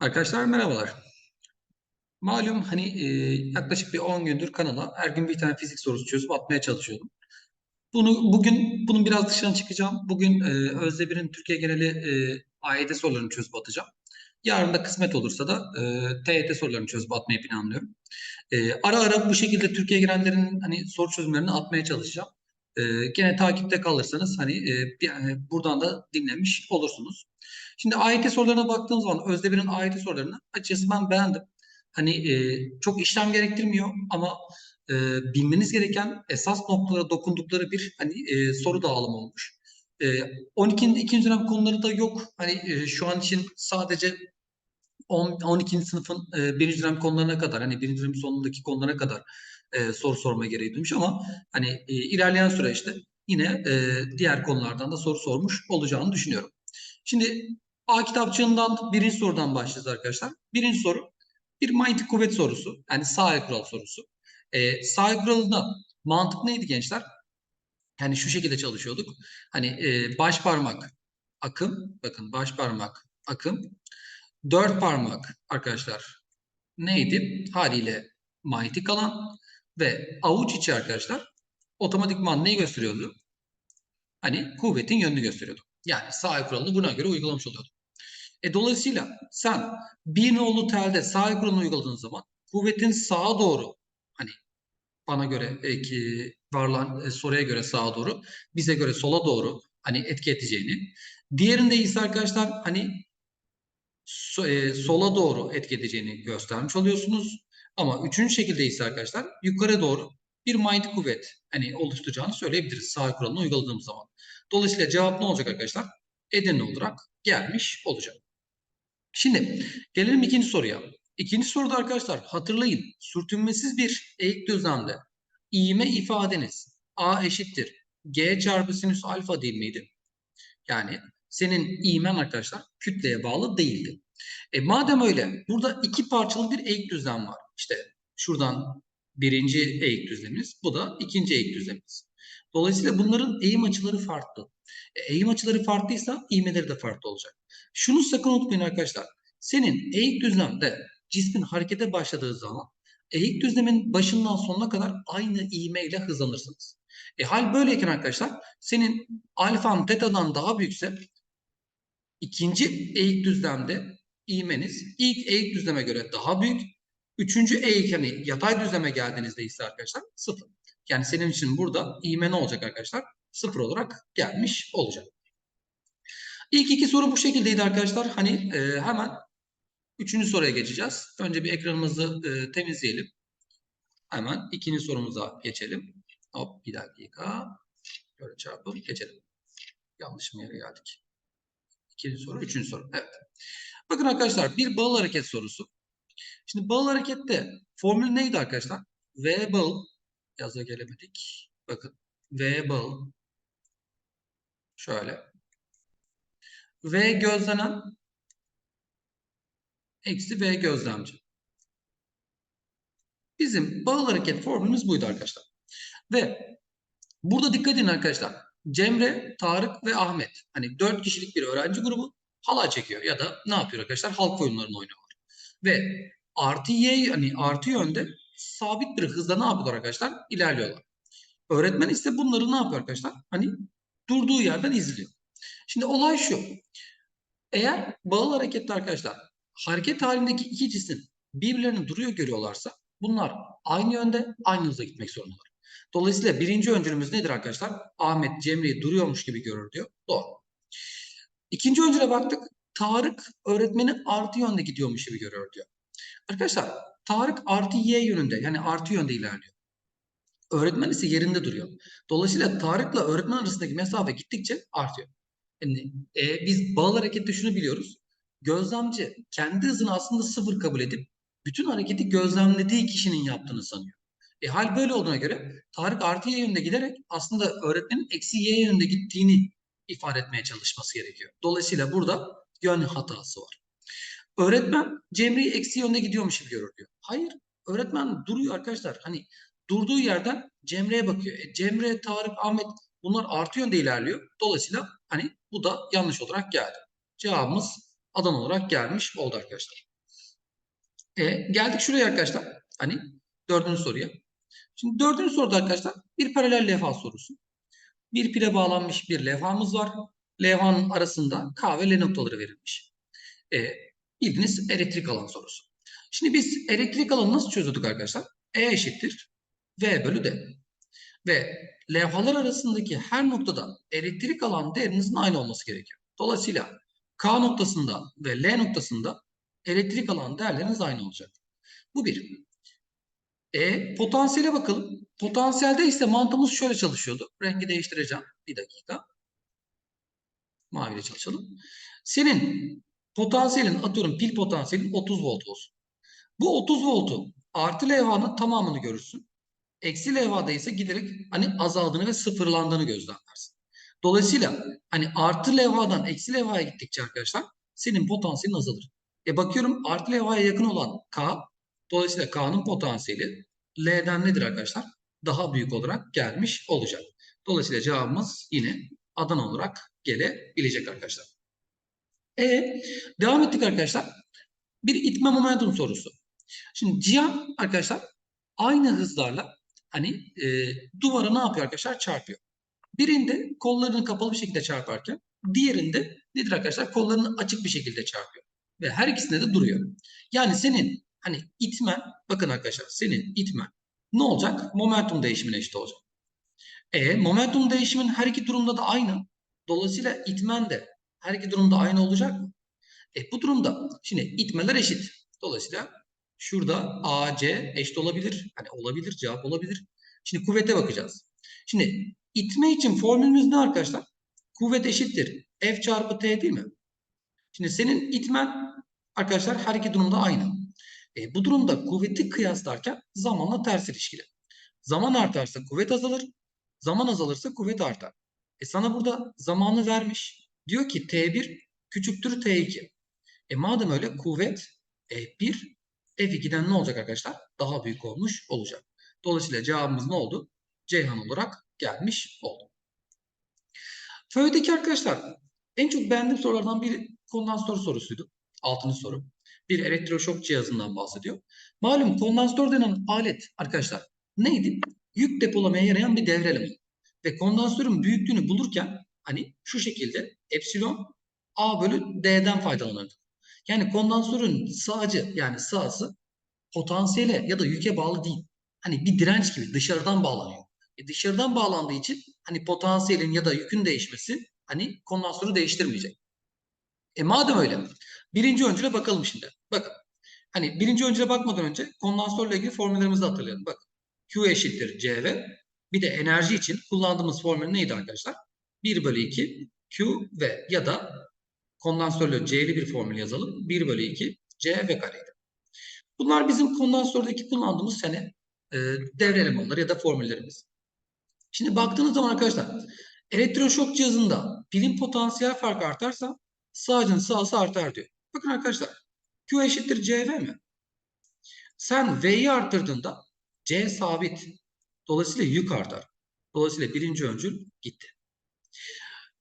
Arkadaşlar merhabalar. Malum hani e, yaklaşık bir 10 gündür kanala her gün bir tane fizik sorusu çözüp atmaya çalışıyordum. Bunu bugün bunun biraz dışına çıkacağım. Bugün e, Özdebir'in Türkiye geneli e, AYT sorularını çözüp atacağım. Yarın da kısmet olursa da e, TYT sorularını çözüp atmayı planlıyorum. E, ara ara bu şekilde Türkiye genellerinin hani soru çözümlerini atmaya çalışacağım. E, gene takipte kalırsanız hani e, bir, e, buradan da dinlemiş olursunuz. Şimdi AYT sorularına baktığım zaman Özdebir'in AYT sorularını açıkçası ben beğendim. Hani e, çok işlem gerektirmiyor ama e, bilmeniz gereken esas noktalara dokundukları bir hani e, soru dağılımı olmuş. E, 12. ikinci dönem konuları da yok. Hani e, şu an için sadece 10, 12. sınıfın e, birinci dönem konularına kadar hani birinci dönem sonundaki konulara kadar e, soru sorma gereği duymuş ama hani e, ilerleyen süreçte yine e, diğer konulardan da soru sormuş olacağını düşünüyorum. Şimdi A kitapçığından birinci sorudan başlayacağız arkadaşlar. Birinci soru bir manyetik kuvvet sorusu. Yani sağ kural sorusu. E, sağ kuralında mantık neydi gençler? Yani şu şekilde çalışıyorduk. Hani e, baş parmak akım. Bakın baş parmak akım. Dört parmak arkadaşlar neydi? Haliyle manyetik alan ve avuç içi arkadaşlar otomatikman neyi gösteriyordu? Hani kuvvetin yönünü gösteriyordu. Yani sağ kuralını buna göre uygulamış oluyordu. E, dolayısıyla sen bir nolu telde sağ kuralını uyguladığın zaman kuvvetin sağa doğru hani bana göre e, ki varlan e, soruya göre sağa doğru bize göre sola doğru hani etki edeceğini diğerinde ise arkadaşlar hani so, e, sola doğru etki edeceğini göstermiş oluyorsunuz. Ama üçüncü şekilde ise arkadaşlar yukarı doğru bir manyetik kuvvet hani oluşturacağını söyleyebiliriz sağ kuralını uyguladığımız zaman. Dolayısıyla cevap ne olacak arkadaşlar? Edirne olarak gelmiş olacak. Şimdi gelelim ikinci soruya. İkinci soruda arkadaşlar hatırlayın sürtünmesiz bir eğik düzlemde iğme ifadeniz A eşittir G çarpı sinüs alfa değil miydi? Yani senin iğmen arkadaşlar kütleye bağlı değildi. E madem öyle burada iki parçalı bir eğik düzlem var. İşte şuradan birinci eğik düzlemimiz bu da ikinci eğik düzlemimiz. Dolayısıyla bunların eğim açıları farklı. E, eğim açıları farklıysa iğmeleri de farklı olacak. Şunu sakın unutmayın arkadaşlar. Senin eğik düzlemde cismin harekete başladığı zaman eğik düzlemin başından sonuna kadar aynı ivmeyle hızlanırsınız. E hal böyleyken arkadaşlar senin alfan tetadan daha büyükse ikinci eğik düzlemde ivmeniz ilk eğik düzleme göre daha büyük. Üçüncü eğik yani yatay düzleme geldiğinizde ise arkadaşlar sıfır. Yani senin için burada ivme ne olacak arkadaşlar? Sıfır olarak gelmiş olacak. İlk iki soru bu şekildeydi arkadaşlar. Hani e, hemen üçüncü soruya geçeceğiz. Önce bir ekranımızı e, temizleyelim. Hemen ikinci sorumuza geçelim. Hop bir dakika. Böyle çarpıp geçelim. Yanlış mı yere geldik? İkinci soru, üçüncü soru. Evet. Bakın arkadaşlar bir bağıl hareket sorusu. Şimdi bağıl harekette formül neydi arkadaşlar? V bağıl yaza gelemedik. Bakın V bağıl şöyle V gözlenen eksi V gözlemci. Bizim bağıl hareket formülümüz buydu arkadaşlar. Ve burada dikkat edin arkadaşlar. Cemre, Tarık ve Ahmet. Hani dört kişilik bir öğrenci grubu halay çekiyor ya da ne yapıyor arkadaşlar? Halk oyunlarını oynuyorlar. Ve artı y hani artı yönde sabit bir hızla ne yapıyorlar arkadaşlar? İlerliyorlar. Öğretmen ise bunları ne yapıyor arkadaşlar? Hani durduğu yerden izliyor. Şimdi olay şu. Eğer bağıl hareketli arkadaşlar hareket halindeki iki cisim birbirlerini duruyor görüyorlarsa bunlar aynı yönde aynı hızla gitmek zorundalar. Dolayısıyla birinci öncülümüz nedir arkadaşlar? Ahmet Cemre'yi duruyormuş gibi görür diyor. Doğru. İkinci öncüle baktık. Tarık öğretmeni artı yönde gidiyormuş gibi görüyor diyor. Arkadaşlar Tarık artı y yönünde yani artı yönde ilerliyor. Öğretmen ise yerinde duruyor. Dolayısıyla Tarık'la öğretmen arasındaki mesafe gittikçe artıyor. Yani, e, biz bağıl harekette şunu biliyoruz. Gözlemci kendi hızını aslında sıfır kabul edip bütün hareketi gözlemlediği kişinin yaptığını sanıyor. E, hal böyle olduğuna göre Tarık artı y yönünde giderek aslında öğretmenin eksi y yönünde gittiğini ifade etmeye çalışması gerekiyor. Dolayısıyla burada yön hatası var. Öğretmen Cemre'yi eksi yönde gidiyormuş gibi görür diyor. Hayır. Öğretmen duruyor arkadaşlar. Hani durduğu yerden Cemre'ye bakıyor. E, Cemre, Tarık, Ahmet bunlar artı yönde ilerliyor. Dolayısıyla hani bu da yanlış olarak geldi. Cevabımız Adana olarak gelmiş oldu arkadaşlar. E, geldik şuraya arkadaşlar. Hani dördüncü soruya. Şimdi dördüncü soruda arkadaşlar bir paralel levha sorusu. Bir pile bağlanmış bir levhamız var. Levhanın arasında K ve L noktaları verilmiş. E, bildiğiniz elektrik alan sorusu. Şimdi biz elektrik alanı nasıl çözüyorduk arkadaşlar? E eşittir V bölü D. Ve levhalar arasındaki her noktada elektrik alan değerinizin aynı olması gerekiyor. Dolayısıyla K noktasında ve L noktasında elektrik alan değerleriniz aynı olacak. Bu bir. E, potansiyele bakalım. Potansiyelde ise mantığımız şöyle çalışıyordu. Rengi değiştireceğim. Bir dakika. Maviyle çalışalım. Senin potansiyelin atıyorum pil potansiyelin 30 volt olsun. Bu 30 voltu artı levhanın tamamını görürsün. Eksi levhada ise giderek hani azaldığını ve sıfırlandığını gözlemlersin. Dolayısıyla hani artı levhadan eksi levhaya gittikçe arkadaşlar senin potansiyelin azalır. E bakıyorum artı levhaya yakın olan K dolayısıyla K'nın potansiyeli L'den nedir arkadaşlar? Daha büyük olarak gelmiş olacak. Dolayısıyla cevabımız yine Adana olarak gelebilecek arkadaşlar. E devam ettik arkadaşlar. Bir itme momentum sorusu. Şimdi Cihan arkadaşlar aynı hızlarla hani e, duvara ne yapıyor arkadaşlar? Çarpıyor. Birinde kollarını kapalı bir şekilde çarparken diğerinde nedir arkadaşlar? Kollarını açık bir şekilde çarpıyor. Ve her ikisinde de duruyor. Yani senin hani itmen bakın arkadaşlar senin itmen ne olacak? Momentum değişimine eşit olacak. E momentum değişimin her iki durumda da aynı. Dolayısıyla itmen de her iki durumda aynı olacak mı? E bu durumda şimdi itmeler eşit. Dolayısıyla şurada AC eşit olabilir. Hani olabilir, cevap olabilir. Şimdi kuvvete bakacağız. Şimdi itme için formülümüz ne arkadaşlar? Kuvvet eşittir. F çarpı T değil mi? Şimdi senin itmen arkadaşlar her iki durumda aynı. E, bu durumda kuvveti kıyaslarken zamanla ters ilişkili. Zaman artarsa kuvvet azalır. Zaman azalırsa kuvvet artar. E sana burada zamanı vermiş. Diyor ki T1 küçüktür T2. E madem öyle kuvvet F1 F2'den ne olacak arkadaşlar? Daha büyük olmuş olacak. Dolayısıyla cevabımız ne oldu? Ceyhan olarak gelmiş oldu. Föydeki arkadaşlar en çok beğendiğim sorulardan biri kondansatör sorusuydu. Altıncı soru. Bir elektroşok cihazından bahsediyor. Malum kondansatör denen alet arkadaşlar neydi? Yük depolamaya yarayan bir devre elemanı. Ve kondansatörün büyüklüğünü bulurken hani şu şekilde epsilon A bölü D'den faydalanırdı. Yani kondansatörün sağcı yani sağsı potansiyele ya da yüke bağlı değil. Hani bir direnç gibi dışarıdan bağlanıyor. E dışarıdan bağlandığı için hani potansiyelin ya da yükün değişmesi hani kondansatörü değiştirmeyecek. E madem öyle birinci öncüle bakalım şimdi. Bakın hani birinci öncüle bakmadan önce kondansatörle ilgili formüllerimizi hatırlayalım. Bak Q eşittir CV. Bir de enerji için kullandığımız formül neydi arkadaşlar? 1 bölü 2 Q ve ya da kondansatörle C'li bir formül yazalım. 1 bölü 2 C ve kareydi. Bunlar bizim kondansatördeki kullandığımız sene e, devre elemanları ya da formüllerimiz. Şimdi baktığınız zaman arkadaşlar elektroşok cihazında pilin potansiyel farkı artarsa sağcın sağsı artar diyor. Bakın arkadaşlar Q eşittir CV mi? Sen V'yi arttırdığında C sabit. Dolayısıyla yük artar. Dolayısıyla birinci öncül gitti.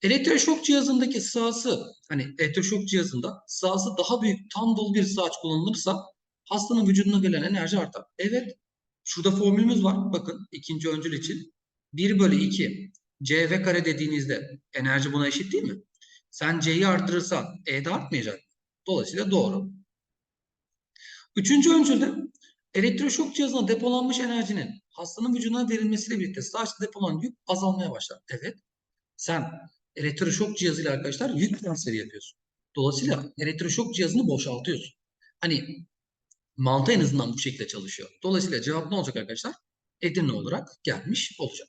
Elektroşok cihazındaki sağsı, hani elektroşok cihazında sağsı daha büyük tam dolu bir sağaç kullanılırsa hastanın vücuduna verilen enerji artar. Evet, şurada formülümüz var. Bakın ikinci öncül için 1 bölü 2 CV kare dediğinizde enerji buna eşit değil mi? Sen C'yi arttırırsan E de artmayacak. Dolayısıyla doğru. Üçüncü öncülde elektroşok cihazına depolanmış enerjinin hastanın vücuduna verilmesiyle birlikte sağaçta depolanan yük azalmaya başlar. Evet. Sen elektroşok cihazıyla arkadaşlar yük transferi yapıyorsun. Dolayısıyla elektroşok cihazını boşaltıyorsun. Hani mantığı en azından bu şekilde çalışıyor. Dolayısıyla cevap ne olacak arkadaşlar? Edirne olarak gelmiş olacak.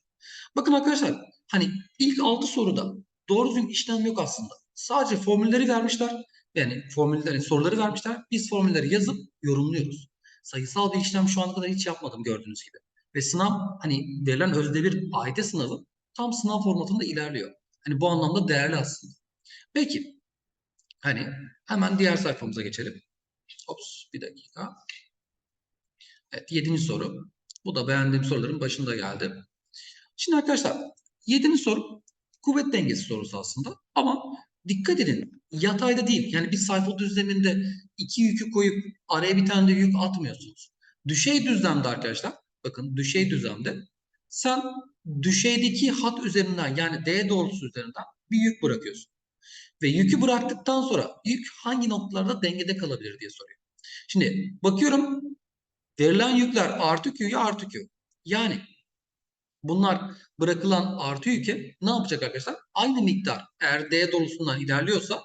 Bakın arkadaşlar hani ilk 6 soruda doğru düzgün işlem yok aslında. Sadece formülleri vermişler. Yani formülleri, soruları vermişler. Biz formülleri yazıp yorumluyoruz. Sayısal bir işlem şu ana kadar hiç yapmadım gördüğünüz gibi. Ve sınav hani verilen özdevir AYT sınavı tam sınav formatında ilerliyor. Hani bu anlamda değerli aslında. Peki. Hani hemen diğer sayfamıza geçelim. Ops bir dakika. Evet yedinci soru. Bu da beğendiğim soruların başında geldi. Şimdi arkadaşlar yedinci soru kuvvet dengesi sorusu aslında. Ama dikkat edin yatayda değil. Yani bir sayfa düzleminde iki yükü koyup araya bir tane de yük atmıyorsunuz. Düşey düzlemde arkadaşlar bakın düşey düzlemde sen düşeydeki hat üzerinden yani D doğrultusu üzerinden bir yük bırakıyorsun. Ve yükü bıraktıktan sonra yük hangi noktalarda dengede kalabilir diye soruyor. Şimdi bakıyorum verilen yükler artı Q'ya artı Q. Yani bunlar bırakılan artı yüke ne yapacak arkadaşlar? Aynı miktar eğer D doğrultusundan ilerliyorsa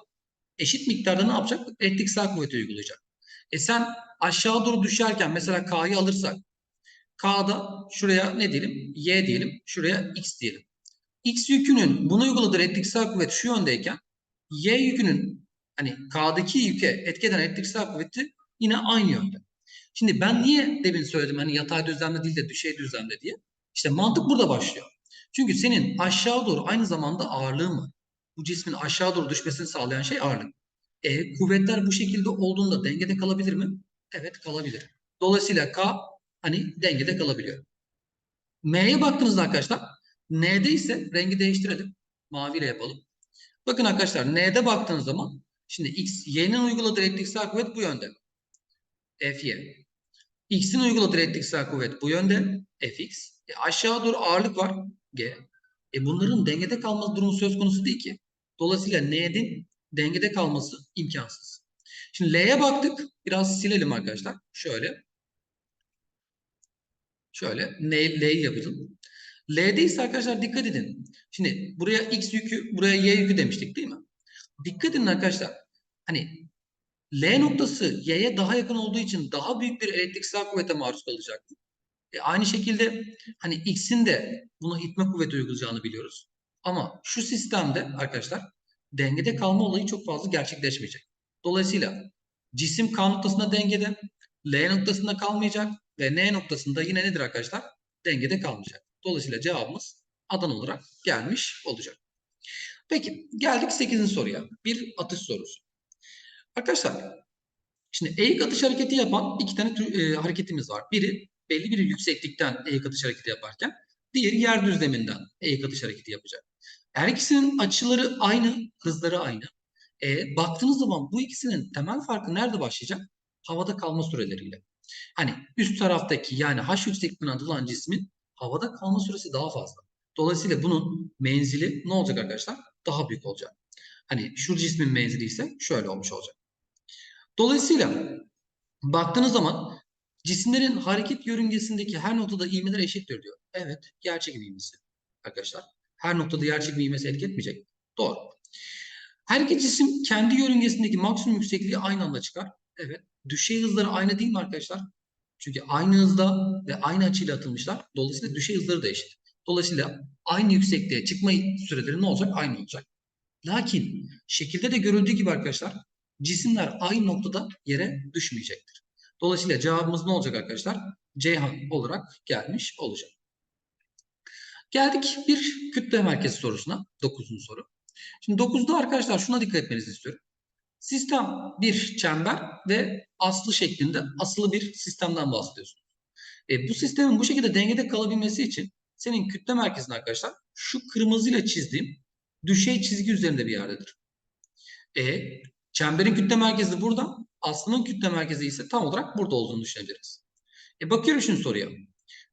eşit miktarda ne yapacak? Elektriksel kuvveti uygulayacak. E sen aşağı doğru düşerken mesela K'yı alırsak K'da şuraya ne diyelim? Y diyelim. Şuraya X diyelim. X yükünün buna uyguladığı elektriksel kuvvet şu yöndeyken Y yükünün hani K'daki yüke etki eden elektriksel kuvveti yine aynı yönde. Şimdi ben niye demin söyledim hani yatay düzlemde değil de düşey düzlemde diye? İşte mantık burada başlıyor. Çünkü senin aşağı doğru aynı zamanda ağırlığın var. Bu cismin aşağı doğru düşmesini sağlayan şey ağırlık. E, kuvvetler bu şekilde olduğunda dengede kalabilir mi? Evet kalabilir. Dolayısıyla K hani dengede kalabiliyor. M'ye baktığınızda arkadaşlar N'de ise rengi değiştirelim. Maviyle yapalım. Bakın arkadaşlar N'de baktığınız zaman şimdi X, Y'nin uyguladığı elektriksel kuvvet bu yönde. Fy. X'in uyguladığı elektriksel kuvvet bu yönde. Fx. E aşağı doğru ağırlık var. G. E bunların dengede kalması durumu söz konusu değil ki. Dolayısıyla N'nin dengede kalması imkansız. Şimdi L'ye baktık. Biraz silelim arkadaşlar. Şöyle. Şöyle L'yi yapalım. L'de ise arkadaşlar dikkat edin. Şimdi buraya X yükü, buraya Y yükü demiştik değil mi? Dikkat edin arkadaşlar. Hani L noktası Y'ye daha yakın olduğu için daha büyük bir elektriksel kuvvete maruz kalacak. E aynı şekilde hani X'in de buna itme kuvveti uygulayacağını biliyoruz. Ama şu sistemde arkadaşlar dengede kalma olayı çok fazla gerçekleşmeyecek. Dolayısıyla cisim K noktasında dengede, L noktasında kalmayacak ve N noktasında yine nedir arkadaşlar? Dengede kalmayacak. Dolayısıyla cevabımız adan olarak gelmiş olacak. Peki geldik 8. soruya. Bir atış sorusu. Arkadaşlar şimdi eğik atış hareketi yapan iki tane e, hareketimiz var. Biri belli bir yükseklikten eğik atış hareketi yaparken diğeri yer düzleminden eğik atış hareketi yapacak. Her ikisinin açıları aynı, hızları aynı. E, baktığınız zaman bu ikisinin temel farkı nerede başlayacak? Havada kalma süreleriyle. Hani üst taraftaki yani H yüksekliğinden atılan cismin havada kalma süresi daha fazla. Dolayısıyla bunun menzili ne olacak arkadaşlar? Daha büyük olacak. Hani şu cismin menzili ise şöyle olmuş olacak. Dolayısıyla baktığınız zaman cisimlerin hareket yörüngesindeki her noktada ivmeler eşittir diyor. Evet, gerçek ivmesi arkadaşlar. Her noktada yerçekim ivmesi etki etmeyecek. Doğru. Her iki cisim kendi yörüngesindeki maksimum yüksekliği aynı anda çıkar. Evet. Düşey hızları aynı değil mi arkadaşlar? Çünkü aynı hızda ve aynı açıyla atılmışlar. Dolayısıyla düşey hızları da eşit. Dolayısıyla aynı yüksekliğe çıkma süreleri ne olacak? Aynı olacak. Lakin şekilde de görüldüğü gibi arkadaşlar cisimler aynı noktada yere düşmeyecektir. Dolayısıyla cevabımız ne olacak arkadaşlar? Ceyhan olarak gelmiş olacak. Geldik bir kütle merkezi sorusuna. Dokuzuncu soru. Şimdi dokuzda arkadaşlar şuna dikkat etmenizi istiyorum. Sistem bir çember ve aslı şeklinde asılı bir sistemden bahsediyorsunuz. E, bu sistemin bu şekilde dengede kalabilmesi için senin kütle merkezin arkadaşlar şu kırmızıyla çizdiğim düşey çizgi üzerinde bir yerdedir. E, çemberin kütle merkezi burada, aslının kütle merkezi ise tam olarak burada olduğunu düşünebiliriz. E, bakıyorum şimdi soruya.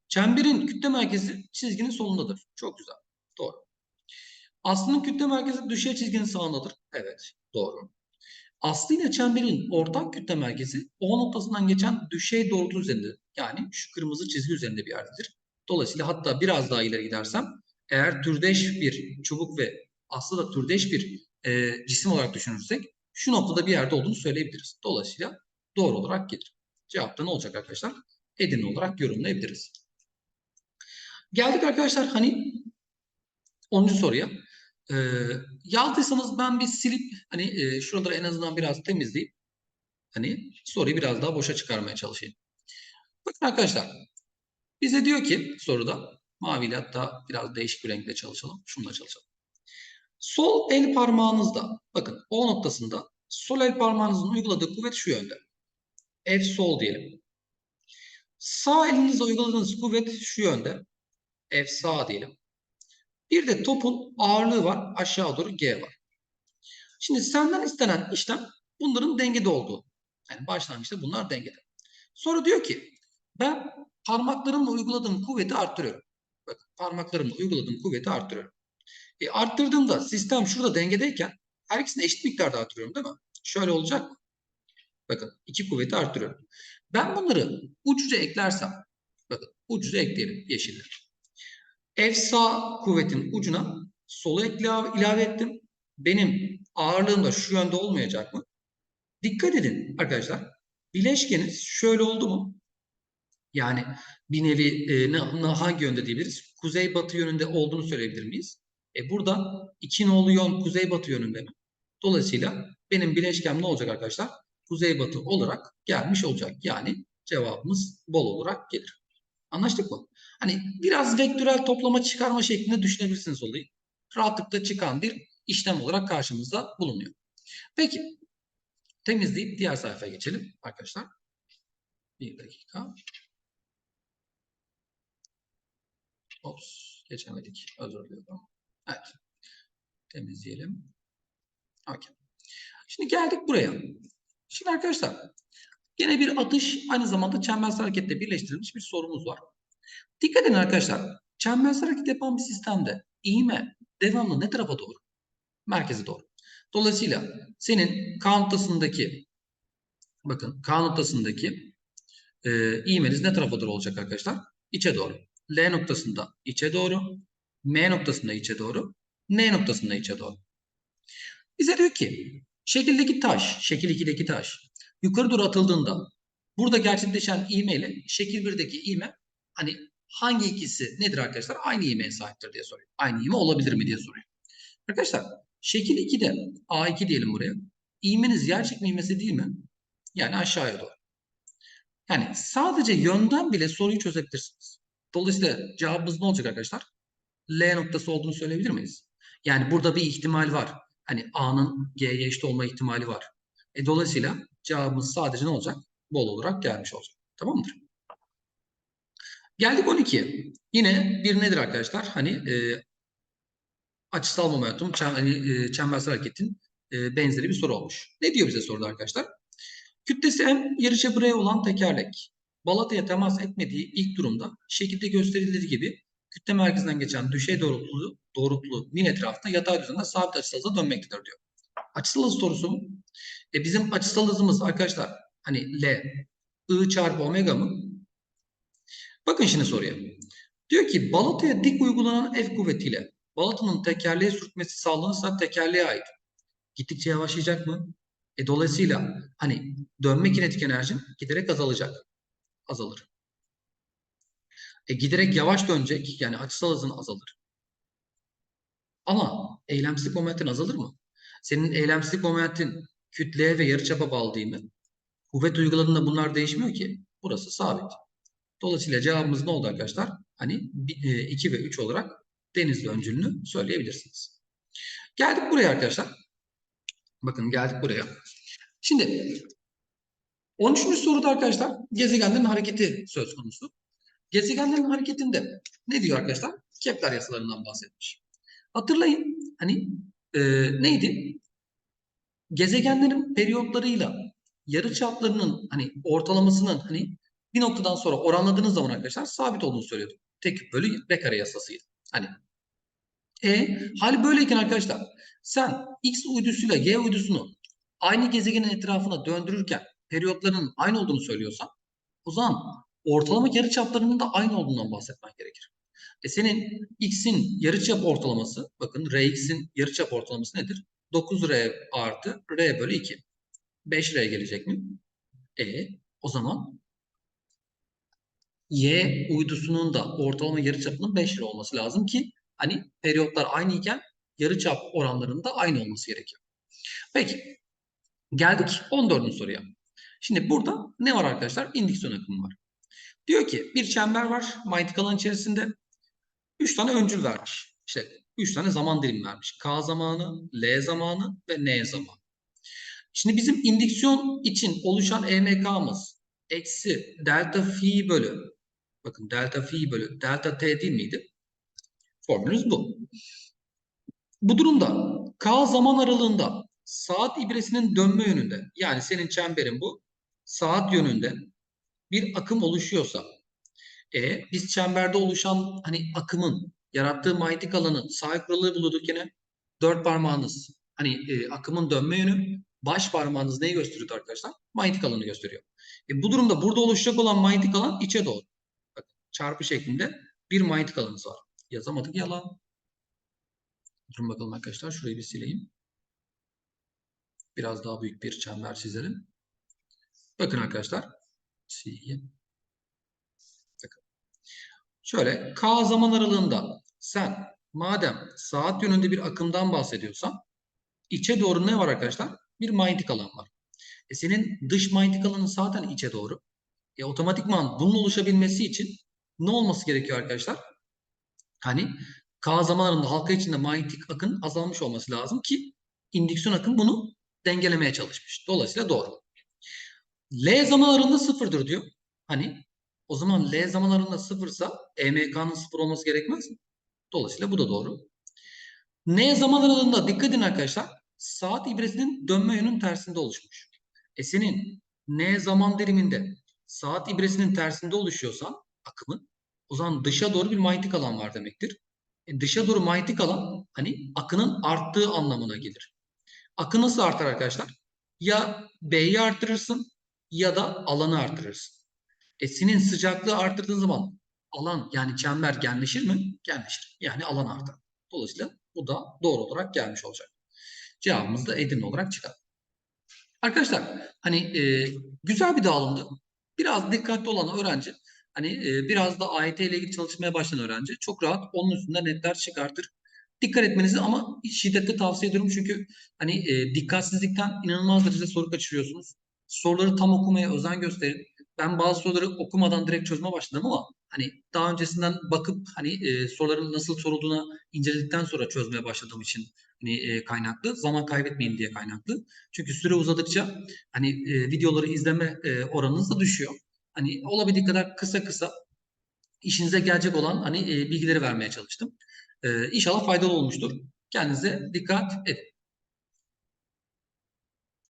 Çemberin kütle merkezi çizginin solundadır. Çok güzel. Doğru. Aslının kütle merkezi düşey çizginin sağındadır. Evet. Doğru. Aslı ile çemberin ortak kütle merkezi O noktasından geçen düşey doğrultu üzerinde. Yani şu kırmızı çizgi üzerinde bir yerdedir. Dolayısıyla hatta biraz daha ileri gidersem eğer türdeş bir çubuk ve aslı da türdeş bir e, cisim olarak düşünürsek şu noktada bir yerde olduğunu söyleyebiliriz. Dolayısıyla doğru olarak gelir. Cevapta ne olacak arkadaşlar? Edirne olarak yorumlayabiliriz. Geldik arkadaşlar hani 10. soruya. Ee, yazdıysanız ben bir silip hani e, şuraları en azından biraz temizleyip hani soruyu biraz daha boşa çıkarmaya çalışayım. Bakın arkadaşlar bize diyor ki soruda maviyle hatta biraz değişik bir renkle çalışalım. Şununla çalışalım. Sol el parmağınızda bakın O noktasında sol el parmağınızın uyguladığı kuvvet şu yönde. F sol diyelim. Sağ elinizle uyguladığınız kuvvet şu yönde. F sağ diyelim. Bir de topun ağırlığı var. Aşağı doğru G var. Şimdi senden istenen işlem bunların dengede olduğu. Yani başlangıçta bunlar dengede. Sonra diyor ki ben parmaklarımla uyguladığım kuvveti arttırıyorum. Bakın parmaklarımla uyguladığım kuvveti arttırıyorum. E, arttırdığımda sistem şurada dengedeyken her ikisini eşit miktarda arttırıyorum değil mi? Şöyle olacak mı? Bakın iki kuvveti arttırıyorum. Ben bunları uçuca eklersem bakın ucuca ekleyelim yeşille. F sağ kuvvetin ucuna solu ilave ettim. Benim ağırlığım da şu yönde olmayacak mı? Dikkat edin arkadaşlar. Bileşkeniz şöyle oldu mu? Yani bir nevi e, ne, hangi yönde diyebiliriz? Kuzey-batı yönünde olduğunu söyleyebilir miyiz? E burada iki nolu yön kuzey-batı yönünde mi? Dolayısıyla benim bileşkem ne olacak arkadaşlar? Kuzey-batı olarak gelmiş olacak. Yani cevabımız bol olarak gelir. Anlaştık mı? Hani biraz vektörel toplama çıkarma şeklinde düşünebilirsiniz olayı. Rahatlıkla çıkan bir işlem olarak karşımızda bulunuyor. Peki temizleyip diğer sayfaya geçelim arkadaşlar. Bir dakika. Ops, geçemedik. Özür diliyorum. Evet. Temizleyelim. Okay. Şimdi geldik buraya. Şimdi arkadaşlar yine bir atış aynı zamanda çembersel hareketle birleştirilmiş bir sorumuz var. Dikkat edin arkadaşlar. Çembersel hareket yapan bir sistemde iğme devamlı ne tarafa doğru? Merkeze doğru. Dolayısıyla senin K noktasındaki bakın K noktasındaki e, iğmeniz ne tarafa doğru olacak arkadaşlar? İçe doğru. L noktasında içe doğru. M noktasında içe doğru. N noktasında içe doğru. Bize diyor ki şekildeki taş, şekil 2'deki taş yukarı doğru atıldığında burada gerçekleşen iğme ile şekil 1'deki iğme hani hangi ikisi nedir arkadaşlar? Aynı iğmeye sahiptir diye soruyor. Aynı iğme olabilir mi diye soruyor. Arkadaşlar şekil 2'de A2 diyelim buraya. İğmeniz yer çekme değil mi? Yani aşağıya doğru. Yani sadece yönden bile soruyu çözebilirsiniz. Dolayısıyla cevabımız ne olacak arkadaşlar? L noktası olduğunu söyleyebilir miyiz? Yani burada bir ihtimal var. Hani A'nın G'ye eşit olma ihtimali var. E, dolayısıyla cevabımız sadece ne olacak? Bol olarak gelmiş olacak. Tamam mıdır? Geldik 12'ye. Yine bir nedir arkadaşlar? Hani e, açısal momentum, çem, hani, e, çembersel hareketin e, benzeri bir soru olmuş. Ne diyor bize soruda arkadaşlar? Kütlesi M yarıçapı R olan tekerlek balataya temas etmediği ilk durumda şekilde gösterildiği gibi kütle merkezinden geçen düşey doğrultulu, doğrultulu min etrafında yatay düzende sabit açısal hıza dönmektedir diyor. Açısal hız sorusu mu? E bizim açısal hızımız arkadaşlar hani L, I çarpı omega mı? Bakın şimdi soruya. Diyor ki balataya dik uygulanan F kuvvetiyle balatanın tekerleğe sürtmesi sağlanırsa tekerleğe ait. Gittikçe yavaşlayacak mı? E dolayısıyla hani dönme kinetik enerjim giderek azalacak. Azalır. E giderek yavaş dönecek yani açısal hızın azalır. Ama eylemsizlik momentin azalır mı? Senin eylemsizlik momentin kütleye ve yarıçapa bağlı değil mi? Kuvvet uyguladığında bunlar değişmiyor ki. Burası sabit. Dolayısıyla cevabımız ne oldu arkadaşlar? Hani 2 e, ve 3 olarak denizli öncülünü söyleyebilirsiniz. Geldik buraya arkadaşlar. Bakın geldik buraya. Şimdi 13. soruda arkadaşlar gezegenlerin hareketi söz konusu. Gezegenlerin hareketinde ne diyor arkadaşlar? Kepler yasalarından bahsetmiş. Hatırlayın hani e, neydi? Gezegenlerin periyotlarıyla yarı çaplarının hani ortalamasının hani bir noktadan sonra oranladığınız zaman arkadaşlar sabit olduğunu söylüyordu. Tek bölü R kare yasasıydı. Hani e hal böyleyken arkadaşlar sen X uydusuyla Y uydusunu aynı gezegenin etrafına döndürürken periyotlarının aynı olduğunu söylüyorsan o zaman ortalama yarıçaplarının da aynı olduğundan bahsetmen gerekir. E senin x'in yarıçap ortalaması, bakın rx'in yarıçap ortalaması nedir? 9r artı r bölü 2. 5r gelecek mi? E o zaman y uydusunun da ortalama yarıçapının 5r olması lazım ki hani periyotlar aynı iken yarıçap oranlarında aynı olması gerekiyor. Peki geldik 14. soruya. Şimdi burada ne var arkadaşlar? İndüksiyon akımı var. Diyor ki bir çember var manyetik alan içerisinde. 3 tane öncül vermiş. İşte 3 tane zaman dilimi vermiş. K zamanı, L zamanı ve N zamanı. Şimdi bizim indüksiyon için oluşan EMK'mız eksi delta fi bölü bakın delta fi bölü delta t değil miydi? Formülümüz bu. Bu durumda K zaman aralığında saat ibresinin dönme yönünde yani senin çemberin bu saat yönünde bir akım oluşuyorsa e, biz çemberde oluşan hani akımın yarattığı manyetik alanın sahip kuralı buluyorduk yine. Dört parmağınız hani e, akımın dönme yönü, baş parmağınız neyi gösteriyordu arkadaşlar? Manyetik alanı gösteriyor. E, bu durumda burada oluşacak olan manyetik alan içe doğru. Çarpı şeklinde bir manyetik alanımız var. Yazamadık yalan. Durun bakalım arkadaşlar. Şurayı bir sileyim. Biraz daha büyük bir çember çizelim. Bakın arkadaşlar. Sileyim. Bakın. Şöyle K zaman aralığında sen madem saat yönünde bir akımdan bahsediyorsan içe doğru ne var arkadaşlar? Bir manyetik alan var. E senin dış manyetik alanın zaten içe doğru. E otomatikman bunun oluşabilmesi için ne olması gerekiyor arkadaşlar? Hani K zamanlarında halka içinde manyetik akın azalmış olması lazım ki indüksiyon akım bunu dengelemeye çalışmış. Dolayısıyla doğru. L zamanlarında sıfırdır diyor. Hani o zaman L zamanlarında sıfırsa EMK'nın sıfır olması gerekmez mi? Dolayısıyla bu da doğru. N zaman aralığında dikkat edin arkadaşlar. Saat ibresinin dönme yönünün tersinde oluşmuş. E senin N zaman diliminde saat ibresinin tersinde oluşuyorsan akımın o zaman dışa doğru bir manyetik alan var demektir. E dışa doğru manyetik alan hani akının arttığı anlamına gelir. Akı nasıl artar arkadaşlar? Ya B'yi artırırsın ya da alanı artırırsın. E senin sıcaklığı arttırdığın zaman alan yani çember genleşir mi? Genleşir. Yani alan artar. Dolayısıyla bu da doğru olarak gelmiş olacak. Cevabımız da Edirne olarak çıkar. Arkadaşlar hani e, güzel bir dağılımdı. Biraz dikkatli olan öğrenci hani e, biraz da AYT ile ilgili çalışmaya başlayan öğrenci çok rahat onun üstünde netler çıkartır. Dikkat etmenizi ama şiddetle tavsiye ediyorum çünkü hani e, dikkatsizlikten inanılmaz derecede soru kaçırıyorsunuz. Soruları tam okumaya özen gösterin. Ben bazı soruları okumadan direkt çözme başladım ama hani daha öncesinden bakıp hani e, soruların nasıl sorulduğuna inceledikten sonra çözmeye başladığım için hani e, kaynaklı. Zaman kaybetmeyin diye kaynaklı. Çünkü süre uzadıkça hani e, videoları izleme e, oranınız da düşüyor. Hani olabildiği kadar kısa kısa işinize gelecek olan hani e, bilgileri vermeye çalıştım. E, inşallah faydalı olmuştur. Kendinize dikkat edin.